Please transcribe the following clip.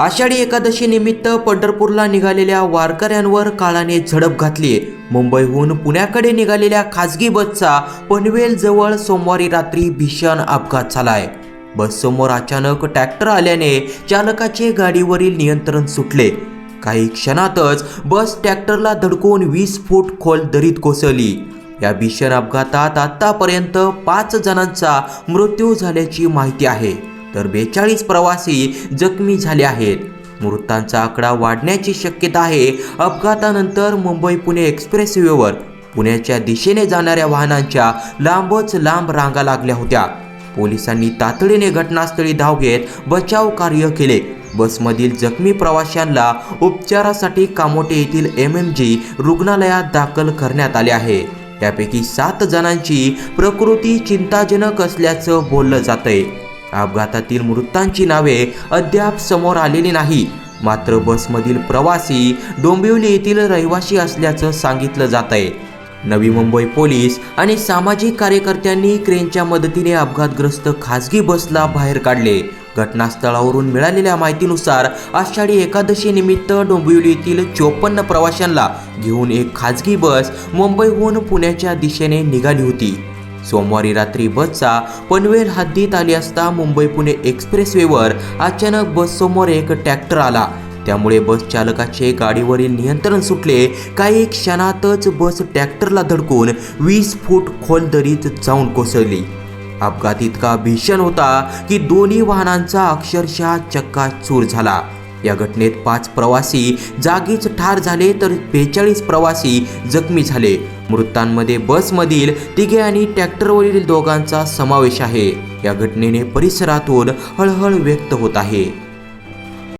आषाढी एकादशी निमित्त पंढरपूरला निघालेल्या वारकऱ्यांवर काळाने झडप घातली मुंबईहून पुण्याकडे निघालेल्या खासगी बसचा पनवेल जवळ सोमवारी रात्री भीषण अपघात झालाय. बस समोर अचानक ट्रॅक्टर आल्याने चालकाचे गाडीवरील नियंत्रण सुटले. काही क्षणातच बस ट्रॅक्टरला धडकून वीस फूट खोल दरीत कोसळली. या भीषण अपघातात आतापर्यंत पाच जणांचा मृत्यू झाल्याची माहिती आहे. तर बेचाळीस प्रवासी जखमी झाले आहेत. मृतांचा आकडा वाढण्याची शक्यता आहे. अपघातानंतर मुंबई पुणे एक्सप्रेसवेवर पुण्याच्या दिशेने जाणाऱ्या वाहनांच्या लांबच लांब रांगा लागल्या होत्या. पोलिसांनी तातडीने घटनास्थळी धाव घेत बचाव कार्य केले. बसमधील जखमी प्रवाशांना उपचारासाठी कामोटे येथील एम एम जी रुग्णालयात दाखल करण्यात आले आहे. त्यापैकी सात जणांची प्रकृती चिंताजनक असल्याचं बोललं जातंय. अपघातातील मृतांची नावे अद्याप समोर आलेली नाही. मात्र बसमधील प्रवासी डोंबिवली येथील रहिवासी असल्याचं सांगितलं जात आहे नवी मुंबई पोलीस आणि सामाजिक कार्यकर्त्यांनी क्रेनच्या मदतीने अपघातग्रस्त खासगी बसला बाहेर काढले. घटनास्थळावरून मिळालेल्या माहितीनुसार आषाढी एकादशी निमित्त डोंबिवली येथील चोपन्न प्रवाशांना घेऊन एक खाजगी बस मुंबईहून पुण्याच्या दिशेने निघाली होती. सोमवारी रात्री बसचा पनवेल हद्दीत आली असता मुंबई पुणे एक्सप्रेसवेवर अचानक बससमोर एक ट्रॅक्टर आला. त्यामुळे बस चालकाचे गाडीवरील नियंत्रण सुटले. काही क्षणातच बस ट्रॅक्टरला धडकून वीस फूट खोल दरीत जाऊन कोसळली. अपघात इतका भीषण होता की दोन्ही वाहनांचा अक्षरशः चक्काचूर झाला. या घटनेत पाच प्रवासी जागीच ठार झाले तर बेचाळीस प्रवासी जखमी झाले. मृतांमध्ये बसमधील तिघे आणि ट्रॅक्टरवरील दोघांचा समावेश आहे. या घटनेने परिसरातून हळहळ व्यक्त होत आहे.